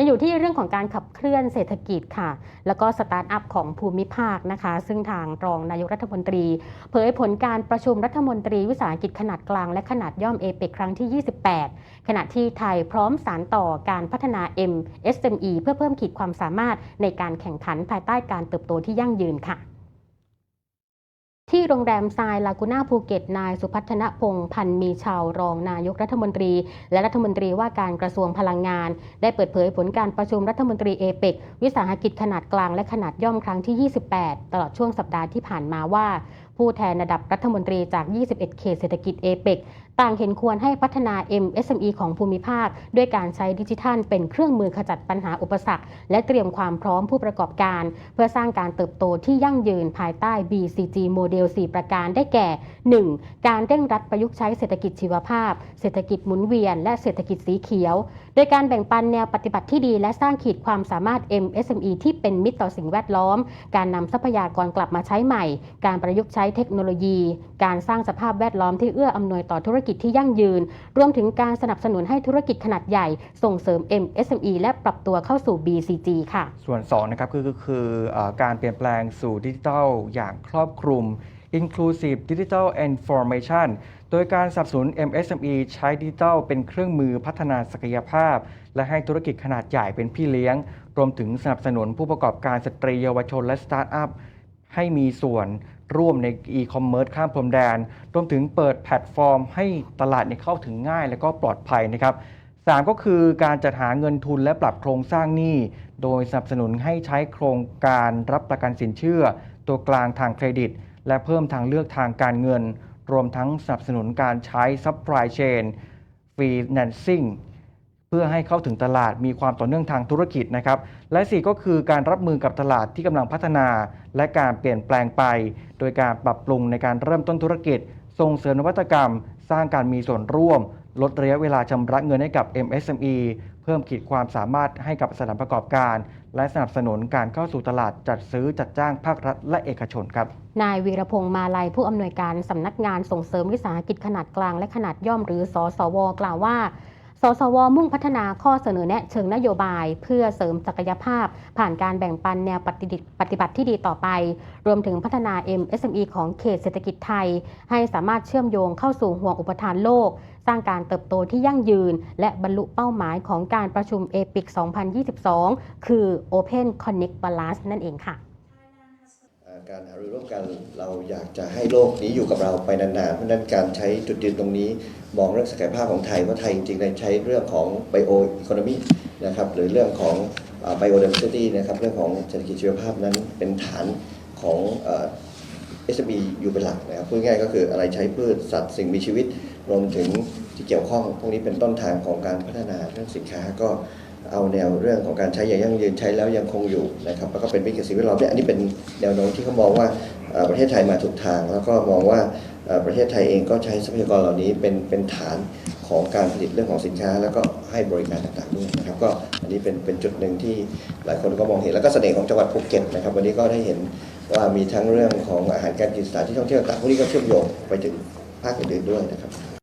ยังอยู่ที่เรื่องของการขับเคลื่อนเศรษฐกิจค่ะ แล้วก็สตาร์ทอัพของภูมิภาคนะคะ ซึ่งทางรองนายกรัฐมนตรี เผยผลการประชุมรัฐมนตรีวิสาหกิจขนาดกลางและขนาดย่อมเอเปครั้งที่ 28 ขณะที่ไทยพร้อมสารต่อการพัฒนา MSME เพื่อเพิ่มขีดความสามารถในการแข่งขันภายใต้การเติบโตที่ยั่งยืนค่ะ ที่โรงแรมทรายลากูน่าภูเก็ตนายสุพัฒนพงศ์พันมีชาวรองนายกรัฐมนตรี และรัฐมนตรีว่าการกระทรวงพลังงาน ได้เปิดเผยผลการประชุมรัฐมนตรีเอเปกวิสาหกิจขนาดกลางและขนาดย่อมครั้งที่ 28 ตลอดช่วงสัปดาห์ที่ผ่านมาว่า ผู้แทนระดับรัฐมนตรีจาก 21 เขตเศรษฐกิจเอเปกต่างเห็นควรให้พัฒนา MSME ของภูมิภาค ด้วยการใช้ดิจิทัล เป็นเครื่องมือขจัดปัญหาอุปสรรค และเตรียมความพร้อมผู้ประกอบการ เพื่อสร้างการเติบโตที่ยั่งยืนภายใต้ BCG โมเดล 4 ประการได้แก่ 1. การเร่งรัดประยุกต์ใช้เศรษฐกิจชีวภาพ เศรษฐกิจหมุนเวียน และเศรษฐกิจสีเขียว โดยการแบ่งปันแนวปฏิบัติที่ดี และสร้างขีดความสามารถ MSME ที่เป็นมิตรต่อสิ่งแวดล้อม การนำทรัพยากรกลับมาใช้ใหม่ การประยุกต์ใช้เทคโนโลยี การสร้างสภาพแวดล้อมที่เอื้ออำนวยต่อธุรกิจที่ยั่งยืน รวมถึงการสนับสนุนให้ธุรกิจขนาดใหญ่ ส่งเสริม MSME และปรับตัวเข้าสู่ BCG ค่ะ ส่วน2นะครับคือคือการเปลี่ยนแปลงสู่ดิจิทัลอย่างครอบคลุม Inclusive Digital Information โดยการสนับสนุน MSME ใช้ดิจิทัลเป็นเครื่องมือพัฒนาศักยภาพ และให้ธุรกิจขนาดใหญ่เป็นพี่เลี้ยง รวมถึงสนับสนุนผู้ประกอบการสตรีเยาวชนและสตาร์ทอัพให้มีส่วน ร่วมในอีคอมเมิร์ซข้ามพรมแดน รวมถึงเปิดแพลตฟอร์ม ให้ตลาดเนี่ยเข้าถึงง่ายและก็ปลอดภัยนะครับ3ก็คือการจัดหาเงินทุนและปรับโครงสร้างหนี้ โดยสนับสนุนให้ใช้โครงการรับประกันสินเชื่อ ตัวกลางทางเครดิต และเพิ่มทางเลือกทางการเงิน รวมทั้งสนับสนุนการใช้ supply chain financing เเพื่อให้เข้าถึงตลาดมีความต่อเนื่องทางธุรกิจนะครับและ 4 ก็คือการรับมือกับตลาดที่กำลังพัฒนา และการเปลี่ยนแปลงไป โดยการปรับปรุงในการเริ่มต้นธุรกิจ ส่งเสริมนวัตกรรม สร้างการมีส่วนร่วม ลดระยะเวลาชำระเงินให้กับ MSME เพิ่มขีดความสามารถให้กับสถานประกอบการ และสนับสนุนการเข้าสู่ตลาดจัดซื้อจัดจ้างภาครัฐและเอกชนครับนายวีรพงษ์มาลัยผู้อำนวยการสำนักงานส่งเสริมวิสาหกิจขนาดกลางและขนาดย่อมหรือสสว กล่าวว่า สสว มุ่งพัฒนาข้อเสนอแนะเชิงนโยบาย เพื่อเสริมศักยภาพ ผ่านการแบ่งปันแนวปฏิปฏิบัติที่ดีต่อไป รวมถึงพัฒนา MSME ของเขตเศรษฐกิจไทย ให้สามารถเชื่อมโยงเข้าสู่ห่วงอุปทานโลก สร้างการเติบโตที่ยั่งยืน และบรรลุเป้าหมายของการประชุมเอปิก2022 คือ Open Connect Balance นั่นเองค่ะ การหารือร่วมกันเราอยากจะให้โลกนี้อยู่กับเราไปนานๆ เพราะนั้นการใช้จุดยืนตรงนี้มองเรื่องศักยภาพของไทยว่าไทยจริงๆได้ใช้เรื่องของ bio economy นะครับหรือเรื่องของ biodiversity นะครับเรื่องของเศรษฐกิจชีวภาพนั้นเป็นฐานของเอ่อ SME อยู่เป็นหลักนะครับพูดง่ายก็คืออะไรใช้พืชสัตว์สิ่งมีชีวิตรวมถึงที่เกี่ยวข้องพวกนี้เป็นต้นทางของการพัฒนาเรื่องสินค้าก็ เอาแนวเรื่องของการใช้อย่างยั่งยืนใช้แล้วยังคงอยู่นะครับแล้วก็เป็นวิกฤตสิ่งแวดล้อมเนี่ยอันนี้เป็นแนวโน้มที่เขามองว่าประเทศไทยมาถูกทาง แล้วก็มองว่าประเทศไทยเองก็ใช้ทรัพยากรเหล่านี้เป็นเป็นฐานของการผลิตเรื่องของสินค้า แล้วก็ให้บริการต่างๆด้วยนะครับก็อันนี้เป็นเป็นจุดหนึ่งที่หลายคนก็มองเห็นแล้วก็เสน่ห์ของจังหวัดภูเก็ตนะครับวันนี้ก็ได้เห็นว่ามีทั้งเรื่องของอาหารการกินสถานที่ท่องเที่ยวต่างๆพวกนี้ก็เชื่อมโยงไปถึงภาคอื่นๆด้วยนะครับ